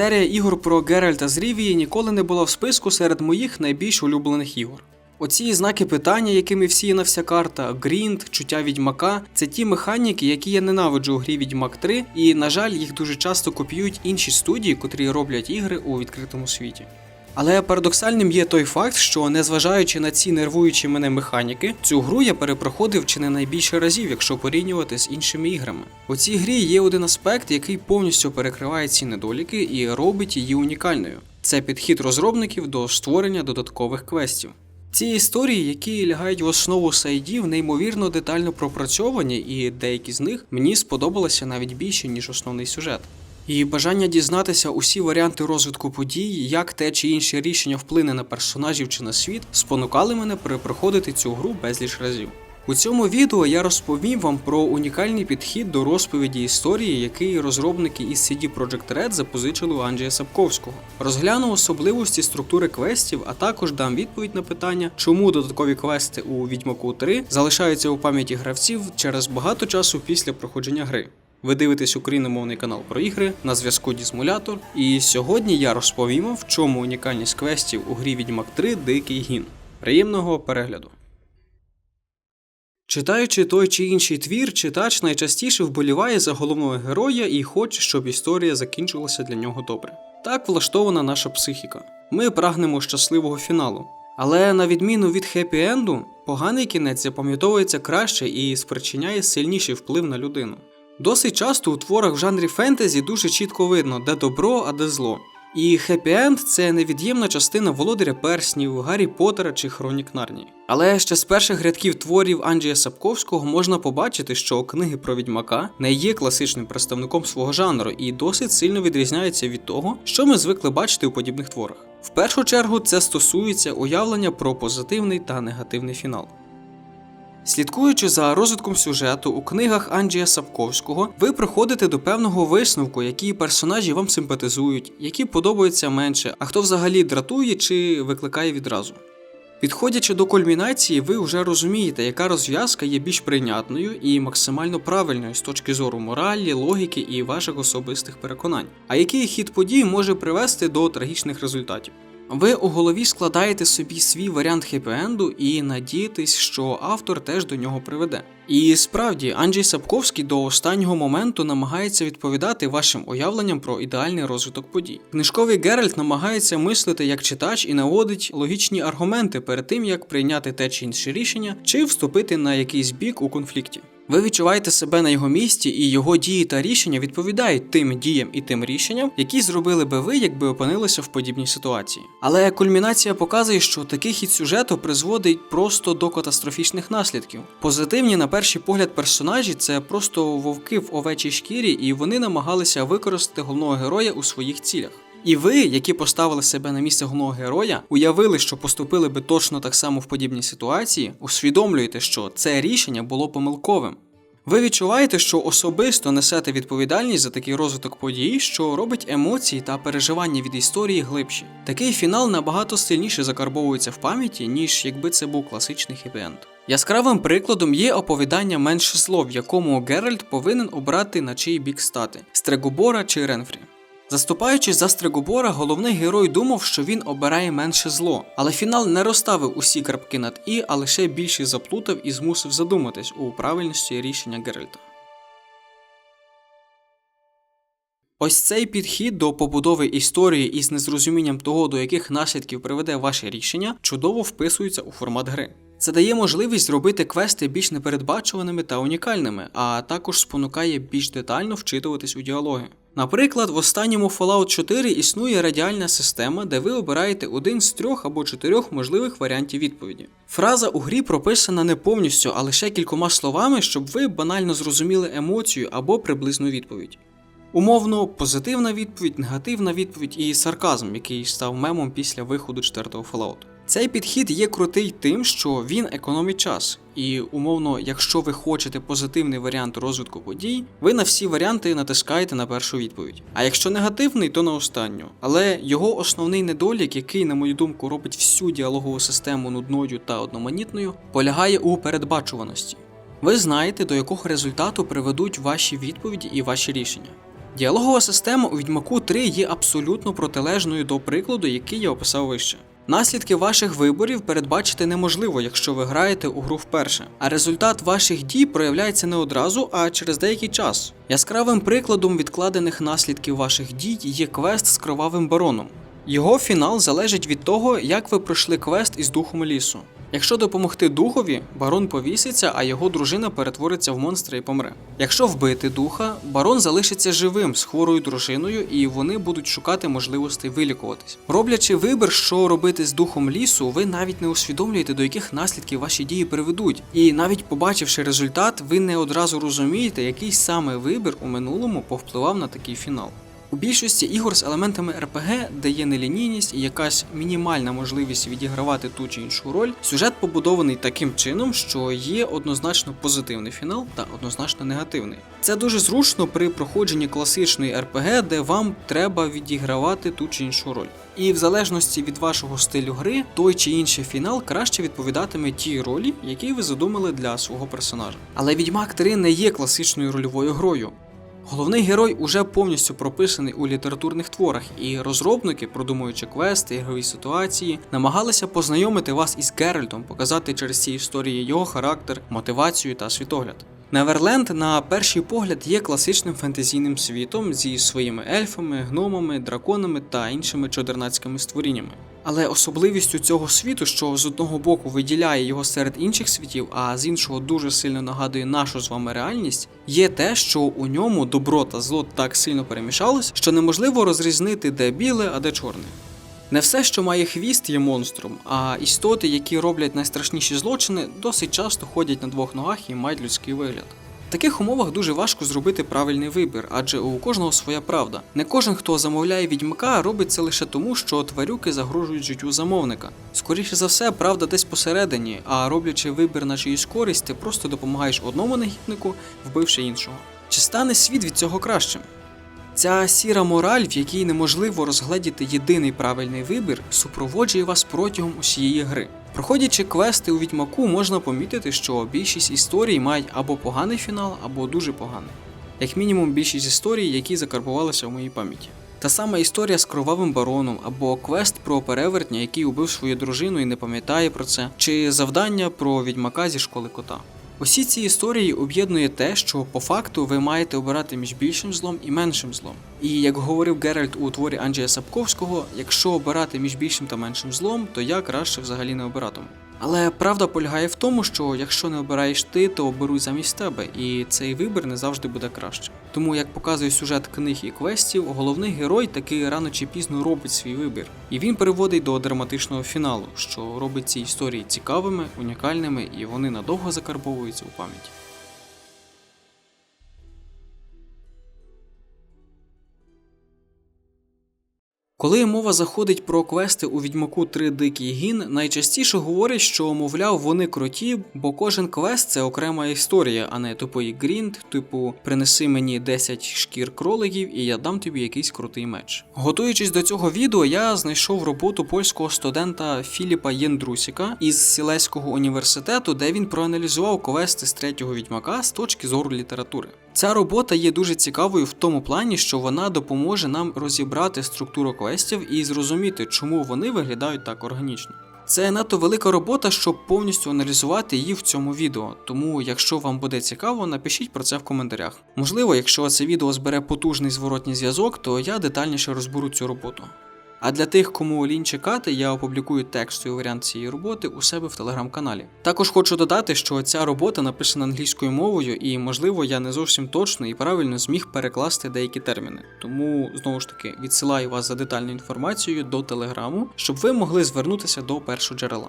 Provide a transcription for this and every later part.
Серія ігор про Геральта з Рівії ніколи не була в списку серед моїх найбільш улюблених ігор. Оці знаки питання, якими всіяна вся карта, грінд, чуття відьмака це ті механіки, які я ненавиджу у грі Відьмак 3, і, на жаль, їх дуже часто копіюють інші студії, котрі роблять ігри у відкритому світі. Але парадоксальним є той факт, що незважаючи на ці нервуючі мене механіки, цю гру я перепроходив чи не найбільше разів, якщо порівнювати з іншими іграми. У цій грі є один аспект, який повністю перекриває ці недоліки і робить її унікальною. Це підхід розробників до створення додаткових квестів. Ці історії, які лягають в основу сайдів, неймовірно детально пропрацьовані, і деякі з них мені сподобалися навіть більше, ніж основний сюжет. І бажання дізнатися усі варіанти розвитку подій, як те чи інше рішення вплине на персонажів чи на світ, спонукали мене перепроходити цю гру безліч разів. У цьому відео я розповім вам про унікальний підхід до розповіді історії, який розробники із CD Projekt Red запозичили у Анджія Сапковського. Розгляну особливості структури квестів, а також дам відповідь на питання, чому додаткові квести у Відьмаку 3 залишаються у пам'яті гравців через багато часу після проходження гри. Ви дивитесь україномовний канал про ігри на зв'язку Дізмулятор, і сьогодні я розповім в чому унікальність квестів у грі Відьмак 3 Дикий гін. Приємного перегляду! Читаючи той чи інший твір, читач найчастіше вболіває за головного героя і хоче, щоб історія закінчилася для нього добре. Так влаштована наша психіка. Ми прагнемо щасливого фіналу. Але на відміну від хеппі-енду, поганий кінець запам'ятовується краще і спричиняє сильніший вплив на людину. Досить часто у творах в жанрі фентезі дуже чітко видно, де добро, а де зло. І хеппі-енд це невід'ємна частина володаря перснів, Гаррі Поттера чи Хронік Нарнії. Але ще з перших рядків творів Анджія Сапковського можна побачити, що книги про відьмака не є класичним представником свого жанру і досить сильно відрізняються від того, що ми звикли бачити у подібних творах. В першу чергу це стосується уявлення про позитивний та негативний фінал. Слідкуючи за розвитком сюжету у книгах Анджія Сапковського, ви приходите до певного висновку, які персонажі вам симпатизують, які подобаються менше, а хто взагалі дратує чи викликає відразу. Підходячи до кульмінації, ви вже розумієте, яка розв'язка є більш прийнятною і максимально правильною з точки зору моралі, логіки і ваших особистих переконань, а який хід подій може привести до трагічних результатів. Ви у голові складаєте собі свій варіант хеппі-енду і надієтесь, що автор теж до нього приведе. І справді, Анджей Сапковський до останнього моменту намагається відповідати вашим уявленням про ідеальний розвиток подій. Книжковий Геральт намагається мислити як читач і наводить логічні аргументи перед тим, як прийняти те чи інше рішення, чи вступити на якийсь бік у конфлікті. Ви відчуваєте себе на його місці, і його дії та рішення відповідають тим діям і тим рішенням, які зробили би ви, якби опинилися в подібній ситуації. Але кульмінація показує, що такий хід сюжету призводить просто до катастрофічних наслідків. Позитивні, на перший погляд, персонажі це просто вовки в овечій шкірі, і вони намагалися використати головного героя у своїх цілях. І ви, які поставили себе на місце головного героя, уявили, що поступили би точно так само в подібній ситуації, усвідомлюєте, що це рішення було помилковим. Ви відчуваєте, що особисто несете відповідальність за такий розвиток подій, що робить емоції та переживання від історії глибші. Такий фінал набагато сильніше закарбовується в пам'яті, ніж якби це був класичний хеппі-енд. Яскравим прикладом є оповідання менше зло, в якому Геральт повинен обрати на чий бік стати Стрегобора чи Ренфрі. Заступаючи за Стригобора, головний герой думав, що він обирає менше зло, але фінал не розставив усі крапки над і, а лише більше заплутав і змусив задуматись у правильності рішення Геральта. Ось цей підхід до побудови історії із незрозумінням того, до яких наслідків приведе ваше рішення, чудово вписується у формат гри. Це дає можливість зробити квести більш непередбачуваними та унікальними, а також спонукає більш детально вчитуватись у діалоги. Наприклад, в останньому Fallout 4 існує радіальна система, де ви обираєте один з трьох або чотирьох можливих варіантів відповіді. Фраза у грі прописана не повністю, а лише кількома словами, щоб ви банально зрозуміли емоцію або приблизну відповідь. Умовно, позитивна відповідь, негативна відповідь і сарказм, який став мемом після виходу 4-го Fallout. Цей підхід є крутий тим, що він економить час, і умовно, якщо ви хочете позитивний варіант розвитку подій, ви на всі варіанти натискаєте на першу відповідь. А якщо негативний, то на останню. Але його основний недолік, який, на мою думку, робить всю діалогову систему нудною та одноманітною, полягає у передбачуваності. Ви знаєте, до якого результату приведуть ваші відповіді і ваші рішення. Діалогова система у Відьмаку 3 є абсолютно протилежною до прикладу, який я описав вище. Наслідки ваших виборів передбачити неможливо, якщо ви граєте у гру вперше. А результат ваших дій проявляється не одразу, а через деякий час. Яскравим прикладом відкладених наслідків ваших дій є квест з кровавим бароном. Його фінал залежить від того, як ви пройшли квест із духом лісу. Якщо допомогти духові, барон повіситься, а його дружина перетвориться в монстра і помре. Якщо вбити духа, барон залишиться живим з хворою дружиною, і вони будуть шукати можливостей вилікуватись. Роблячи вибір, що робити з духом лісу, ви навіть не усвідомлюєте, до яких наслідків ваші дії приведуть. І навіть побачивши результат, ви не одразу розумієте, який саме вибір у минулому повпливав на такий фінал. У більшості ігор з елементами РПГ, де є нелінійність і якась мінімальна можливість відігравати ту чи іншу роль, сюжет побудований таким чином, що є однозначно позитивний фінал та однозначно негативний. Це дуже зручно при проходженні класичної РПГ, де вам треба відігравати ту чи іншу роль. І в залежності від вашого стилю гри, той чи інший фінал краще відповідатиме тій ролі, які ви задумали для свого персонажа. Але Відьмак 3 не є класичною рольовою грою. Головний герой уже повністю прописаний у літературних творах, і розробники, продумуючи квести, ігрові ситуації, намагалися познайомити вас із Геральтом, показати через ці історії його характер, мотивацію та світогляд. Неверленд, на перший погляд, є класичним фентезійним світом зі своїми ельфами, гномами, драконами та іншими чодернацькими створіннями. Але особливістю цього світу, що з одного боку виділяє його серед інших світів, а з іншого дуже сильно нагадує нашу з вами реальність, є те, що у ньому добро та зло так сильно перемішалось, що неможливо розрізнити, де біле, а де чорне. Не все, що має хвіст, є монстром, а істоти, які роблять найстрашніші злочини, досить часто ходять на двох ногах і мають людський вигляд. Таких умовах дуже важко зробити правильний вибір, адже у кожного своя правда. Не кожен, хто замовляє відьмака, робить це лише тому, що тварюки загрожують життю замовника. Скоріше за все, правда десь посередині, а роблячи вибір на чиюсь користь, ти просто допомагаєш одному негіднику, вбивши іншого. Чи стане світ від цього кращим? Ця сіра мораль, в якій неможливо розгледіти єдиний правильний вибір, супроводжує вас протягом усієї гри. Проходячи квести у відьмаку, можна помітити, що більшість історій мають або поганий фінал, або дуже поганий. Як мінімум, більшість історій, які закарбувалися в моїй пам'яті. Та сама історія з кровавим бароном, або квест про перевертня, який убив свою дружину і не пам'ятає про це, чи завдання про відьмака зі школи кота. Усі ці історії об'єднує те, що по факту ви маєте обирати між більшим злом і меншим злом. І як говорив Геральт у творі Анджея Сапковського, якщо обирати між більшим та меншим злом, то я краще взагалі не обиратиму. Але правда полягає в тому, що якщо не обираєш ти, то оберуть замість тебе, і цей вибір не завжди буде краще. Тому, як показує сюжет книг і квестів, головний герой таки рано чи пізно робить свій вибір, і він переводить до драматичного фіналу, що робить ці історії цікавими, унікальними, і вони надовго закарбовуються у пам'яті. Коли мова заходить про квести у відьмаку 3 Дикий гін, найчастіше говорять, що, мовляв, вони круті, бо кожен квест це окрема історія, а не тупий грінд, типу принеси мені 10 шкір кроликів і я дам тобі якийсь крутий меч. Готуючись до цього відео, я знайшов роботу польського студента Філіпа Єндрусіка із Сілеського університету, де він проаналізував квести з третього відьмака з точки зору літератури. Ця робота є дуже цікавою в тому плані, що вона допоможе нам розібрати структуру квестів і зрозуміти, чому вони виглядають так органічно. Це надто велика робота, щоб повністю аналізувати її в цьому відео. Тому, якщо вам буде цікаво, напишіть про це в коментарях. Можливо, якщо це відео збере потужний зворотній зв'язок, то я детальніше розберу цю роботу. А для тих, кому лінь чекати, я опублікую текстовий варіант цієї роботи у себе в телеграм-каналі. Також хочу додати, що ця робота написана англійською мовою, і, можливо, я не зовсім точно і правильно зміг перекласти деякі терміни. Тому знову ж таки відсилаю вас за детальною інформацією до телеграму, щоб ви могли звернутися до першого джерела.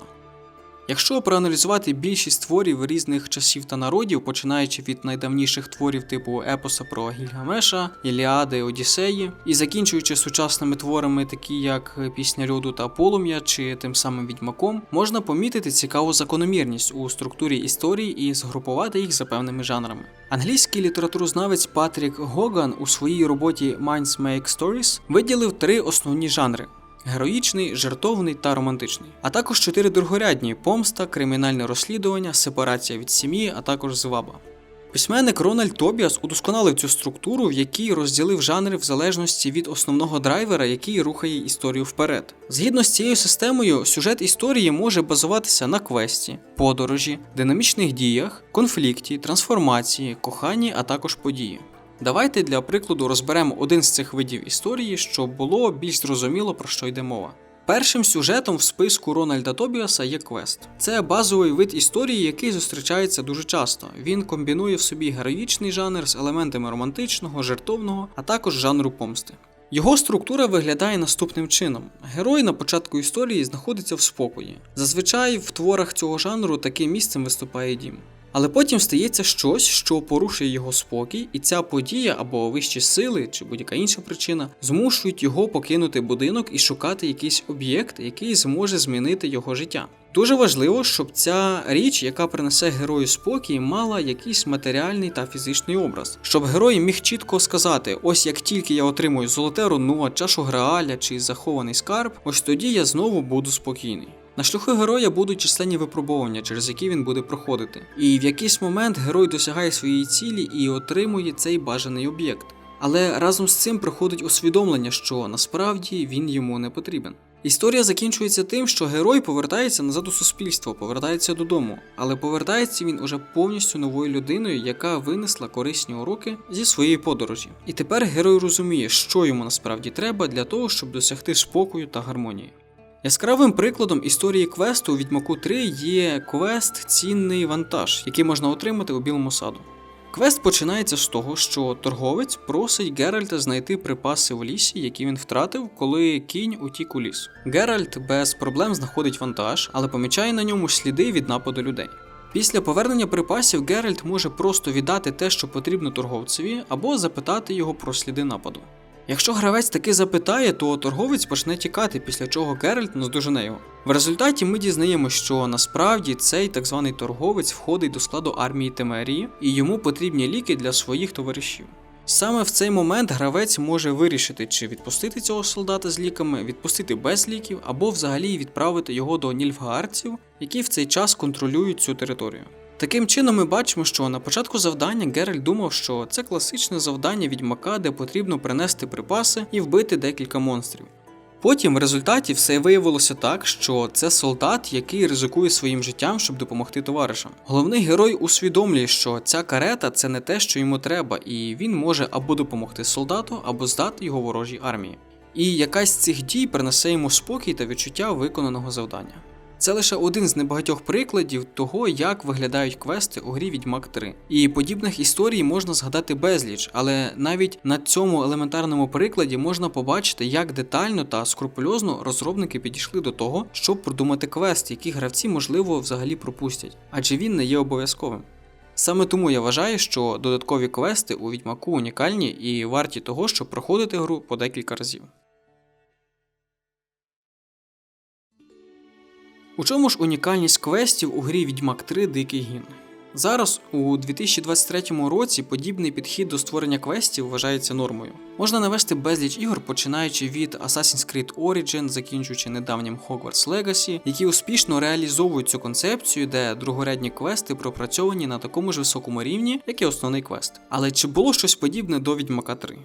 Якщо проаналізувати більшість творів різних часів та народів, починаючи від найдавніших творів типу епоса про Гільгамеша, Іліади, Одіссеї, і закінчуючи сучасними творами, такі як Пісня льоду та полум'я чи тим самим відьмаком, можна помітити цікаву закономірність у структурі історії і згрупувати їх за певними жанрами. Англійський літературознавець Патрік Гоган у своїй роботі Minds Make Stories виділив три основні жанри. Героїчний, жертовний та романтичний, а також чотири другорядні помста, кримінальне розслідування, сепарація від сім'ї, а також зваба. Письменник Рональд Тобіас удосконалив цю структуру, в якій розділив жанри в залежності від основного драйвера, який рухає історію вперед. Згідно з цією системою, сюжет історії може базуватися на квесті, подорожі, динамічних діях, конфлікті, трансформації, коханні, а також події. Давайте для прикладу розберемо один з цих видів історії, щоб було більш зрозуміло про що йде мова. Першим сюжетом в списку Рональда Тобіаса є квест. Це базовий вид історії, який зустрічається дуже часто. Він комбінує в собі героїчний жанр з елементами романтичного, жертовного, а також жанру помсти. Його структура виглядає наступним чином: герой на початку історії знаходиться в спокої. Зазвичай в творах цього жанру таким місцем виступає дім. Але потім стається щось, що порушує його спокій, і ця подія або вищі сили, чи будь-яка інша причина, змушують його покинути будинок і шукати якийсь об'єкт, який зможе змінити його життя. Дуже важливо, щоб ця річ, яка принесе герою спокій, мала якийсь матеріальний та фізичний образ, щоб герой міг чітко сказати: ось як тільки я отримую золоте руно, чашу грааля чи захований скарб, ось тоді я знову буду спокійний. На шляху героя будуть численні випробування, через які він буде проходити. І в якийсь момент герой досягає своєї цілі і отримує цей бажаний об'єкт. Але разом з цим приходить усвідомлення, що насправді він йому не потрібен. Історія закінчується тим, що герой повертається назад у суспільство, повертається додому, але повертається він уже повністю новою людиною, яка винесла корисні уроки зі своєї подорожі. І тепер герой розуміє, що йому насправді треба для того, щоб досягти спокою та гармонії. Яскравим прикладом історії квесту у Відьмаку 3 є квест Цінний вантаж, який можна отримати у Білому саду. Квест починається з того, що торговець просить Геральта знайти припаси в лісі, які він втратив, коли кінь утік у ліс. Геральт без проблем знаходить вантаж, але помічає на ньому сліди від нападу людей. Після повернення припасів Геральт може просто віддати те, що потрібно торговцеві, або запитати його про сліди нападу. Якщо гравець таки запитає, то торговець почне тікати, після чого Геральт наздожене його. В результаті ми дізнаємося, що насправді цей так званий торговець входить до складу армії Темерії, і йому потрібні ліки для своїх товаришів. Саме в цей момент гравець може вирішити, чи відпустити цього солдата з ліками, відпустити без ліків, або взагалі відправити його до нільфгаарців, які в цей час контролюють цю територію. Таким чином, ми бачимо, що на початку завдання Геральт думав, що це класичне завдання відьмака, де потрібно принести припаси і вбити декілька монстрів. Потім в результаті все виявилося так, що це солдат, який ризикує своїм життям, щоб допомогти товаришам. Головний герой усвідомлює, що ця карета це не те, що йому треба, і він може або допомогти солдату, або здати його ворожій армії. І якась з цих дій принесе йому спокій та відчуття виконаного завдання. Це лише один з небагатьох прикладів того, як виглядають квести у грі Відьмак 3. І подібних історій можна згадати безліч, але навіть на цьому елементарному прикладі можна побачити, як детально та скрупульозно розробники підійшли до того, щоб продумати квест, який гравці, можливо, взагалі пропустять, адже він не є обов'язковим. Саме тому я вважаю, що додаткові квести у відьмаку унікальні і варті того, щоб проходити гру по декілька разів. У чому ж унікальність квестів у грі Відьмак 3 Дикий Гін? Зараз, у 2023 році, подібний підхід до створення квестів вважається нормою. Можна навести безліч ігор, починаючи від Assassin's Creed Origin, закінчуючи недавнім Hogwarts Legacy, які успішно реалізовують цю концепцію, де другорядні квести пропрацьовані на такому ж високому рівні, як і основний квест. Але чи було щось подібне до Відьмака 3?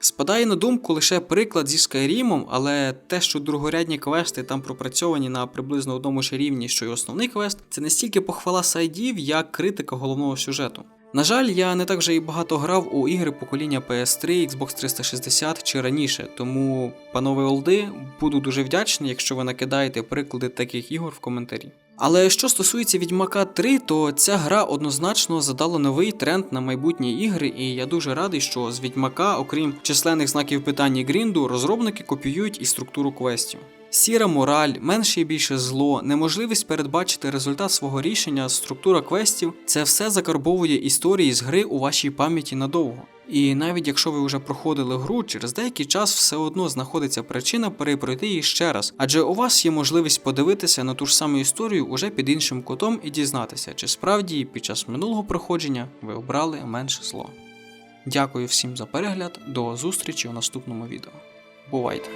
Спадає на думку лише приклад зі Скайрімом, але те, що другорядні квести там пропрацьовані на приблизно одному ж рівні, що й основний квест, це не стільки похвала сайдів, як критика головного сюжету. На жаль, я не так вже і багато грав у ігри покоління PS3, Xbox 360 чи раніше, тому, панове олди, буду дуже вдячний, якщо ви накидаєте приклади таких ігор в коментарі. Але що стосується Відьмака 3, то ця гра однозначно задала новий тренд на майбутні ігри, і я дуже радий, що з Відьмака, окрім численних знаків питання Грінду, розробники копіюють і структуру квестів. Сіра мораль, менше і більше зло, неможливість передбачити результат свого рішення, структура квестів це все закарбовує історії з гри у вашій пам'яті надовго. І навіть якщо ви вже проходили гру, через деякий час все одно знаходиться причина перепройти її ще раз, адже у вас є можливість подивитися на ту ж саму історію уже під іншим кутом і дізнатися, чи справді під час минулого проходження ви обрали менше зло. Дякую всім за перегляд, до зустрічі у наступному відео. Бувайте!